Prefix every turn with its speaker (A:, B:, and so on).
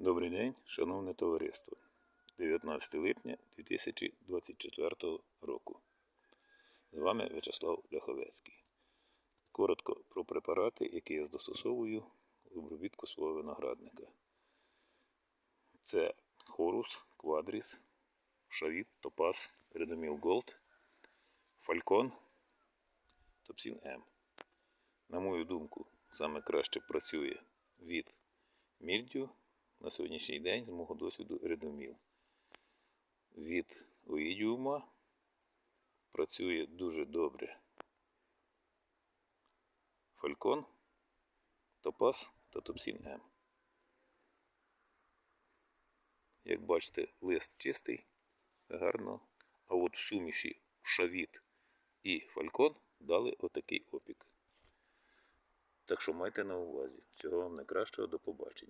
A: Добрий день, шановне товариство. 19 липня 2024 року. З вами В'ячеслав Ляховецький. Коротко про препарати, які я застосовую в обробітку свого виноградника. Це Хорус, Квадріс, Шавіт, Топаз, Редоміл Голд, Фалькон, Топсін М. На мою думку, саме краще працює від мільдю на сьогоднішній день з мого досвіду редоміл. Від оїдіума працює дуже добре. Фалькон, Топаз та Топсін М. Як бачите, лист чистий, гарно. А от в суміші шавіт і фалькон дали отакий опік. Так що майте на увазі. Всього вам найкращого до побачення.